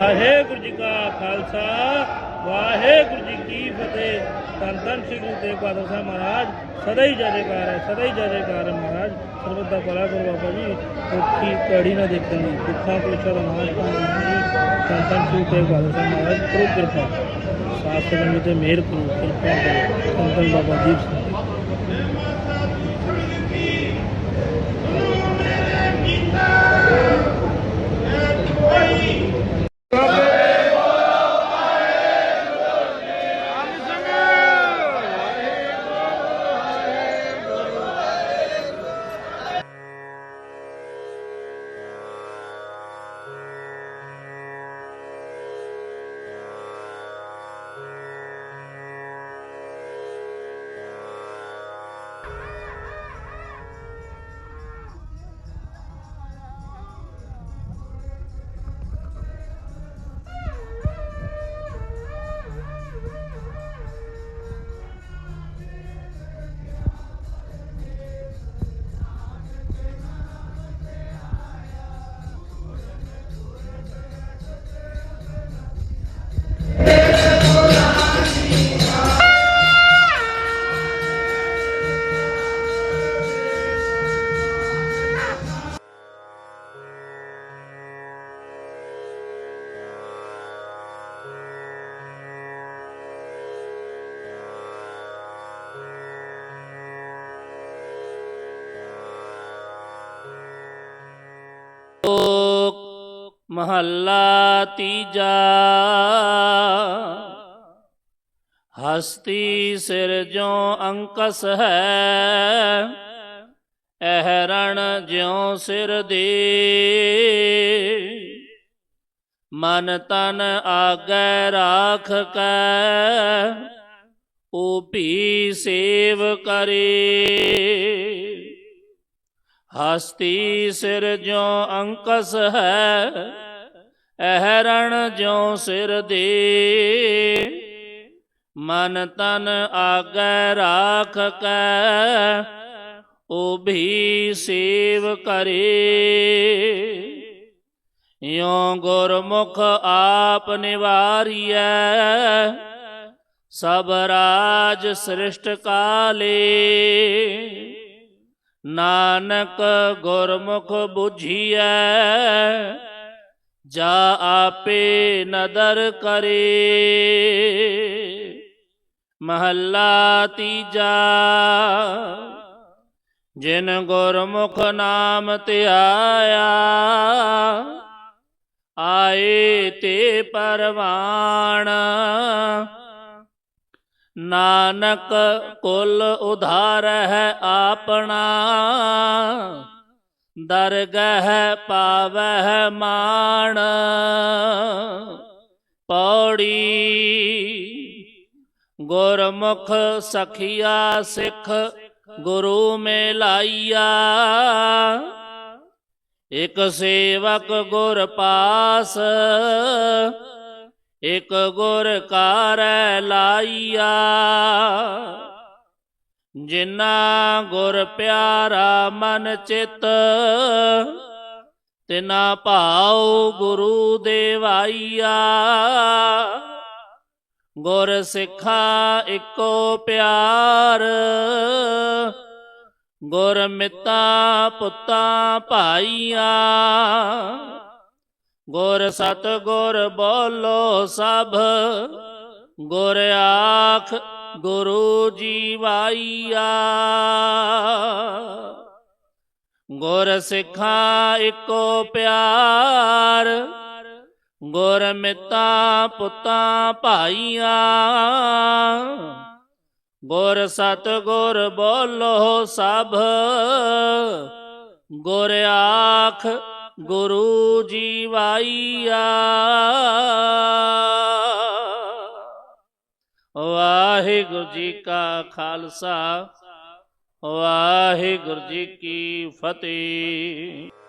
ਵਾਹਿਗੁਰੂ ਜੀ ਕਾ ਖਾਲਸਾ, ਵਾਹਿਗੁਰੂ ਜੀ ਕੀ ਫਤਿਹ। ਧੰਨ ਧੰਨ ਸ੍ਰੀ ਗੁਰੂ ਤੇਗ ਬਹਾਦਰ ਸਾਹਿਬ ਮਹਾਰਾਜ, ਸਦਾ ਹੀ ਜੈਕਾਰ ਹੈ, ਸਦਾ ਹੀ ਜੈਕਾਰ ਹੈ ਮਹਾਰਾਜ। ਸਰਬੱਤ ਦਾ ਭਲਾ ਕਰੋ ਬਾਬਾ ਜੀ। ਦੁੱਖੀ ਕੜੀ ਨਾ ਦੇਖਣ ਦੀ, ਦੁੱਖਾਂ, ਕਲੇਸ਼ਾਂ ਦਾ ਨਾਸ਼ ਕਰਨ ਦੀ ਧੰਨ ਧੰਨ ਸ੍ਰੀ ਗੁਰੂ ਤੇਗ ਬਹਾਦਰ ਸਾਹਿਬ ਮਹਾਰਾਜ, ਕਰੋ ਕਿਰਪਾ। ਸਾਥ ਸੰਗਤ ਤੇ ਮਿਹਰ ਕਰੋ, ਕਿਰਪਾ ਕਰੋ। ਧੰਨ ਧੰਨ ਬਾਬਾ ਦੀਪ ਸਿੰਘ। ਲੋਕ ਮਹੱਲਾ ਤੀਜਾ। ਹਸਤੀ ਸਿਰ ਜੋ ਅੰਕਸ ਹੈ, ਅਹਰਣ ਜਿਉ ਸਿਰ ਦੇ। ਮਨ ਤਨ ਆਗੈ ਰਾਖ ਕੈ, ਉਹ ਸੇਵ ਕਰੇ। ਹਸਤੀ ਸਿਰ ਜੋ ਅੰਕਸ ਹੈ, ਅਹਰਣ ਜੋ ਸਿਰ ਦੇ। ਮਨ ਤਨ ਆਗੈ ਰਾਖ ਕੈ ਉਹ ਸੇਵ ਕਰੇ। ਯੋ ਗੁਰਮੁਖ ਆਪ ਨਿਵਾਰੀਐ, ਸਭ ਰਾਜ ਸ੍ਰਿਸ਼ਟ ਕਾਲੇ। ਨਾਨਕ ਗੁਰਮੁਖ 부ਝੀਐ ਜਾ ਆਪੇ ਨਦਰ ਕਰੇ। ਮਹੱਲਾ ਤੀਜਾ, ਜਿਨ ਗੁਰਮੁਖ ਨਾਮ ਧਿਆਇਆ ਆਏ ਤੇ ਪਰਵਾਣ। ਨਾਨਕ ਕੁਲ ਉਧਾਰ ਹੈ ਆਪਣਾ, ਦਰਗਹ ਪਾਵਹਿ ਮਾਣ। ਪੌੜੀ ਗੁਰਮੁਖ ਸਖੀਆ ਸਿੱਖ ਗੁਰੂ ਮੇ ਲਾਈਆ ਇਕ ਸੇਵਕ ਗੁਰ ਪਾਸ ਇਕ ਗੁਰ ਕਾਰੈ ਲਾਈਆ ਜਿਨਾ ਗੁਰ ਪਿਆਰਾ ਮਨ ਚਿਤ, ਤਿਨਾ ਭਾਉ ਗੁਰੂ ਦੇਵਾਈਆ। ਗੁਰ ਸਿੱਖਾ ਇੱਕੋ ਪਿਆਰ, ਗੁਰ ਮਿੱਤਾ ਪੁੱਤਾ ਭਾਈਆ ਗੁਰ ਸਤ ਗੁਰ ਬੋਲੋ ਸਭ ਗੁਰ ਆਖ ਗੁਰੂ ਜੀਵਾਈਆ ਗੁਰ ਸਿੱਖਾ ਇੱਕੋ ਪਿਆਰ ਗੁਰ ਮਿੱਤਾ ਪੁੱਤਾ ਭਾਈਆ ਗੁਰ ਸਤ ਗੁਰ ਬੋਲੋ ਸਭ ਗੁਰ ਆਖ ਗੁਰੂ ਜੀ ਜੀਵਾਈਆ। ਵਾਹਿਗੁਰੂ ਜੀ ਕਾ ਖਾਲਸਾ ਵਾਹਿਗੁਰੂ ਜੀ ਕੀ ਫਤਿਹ।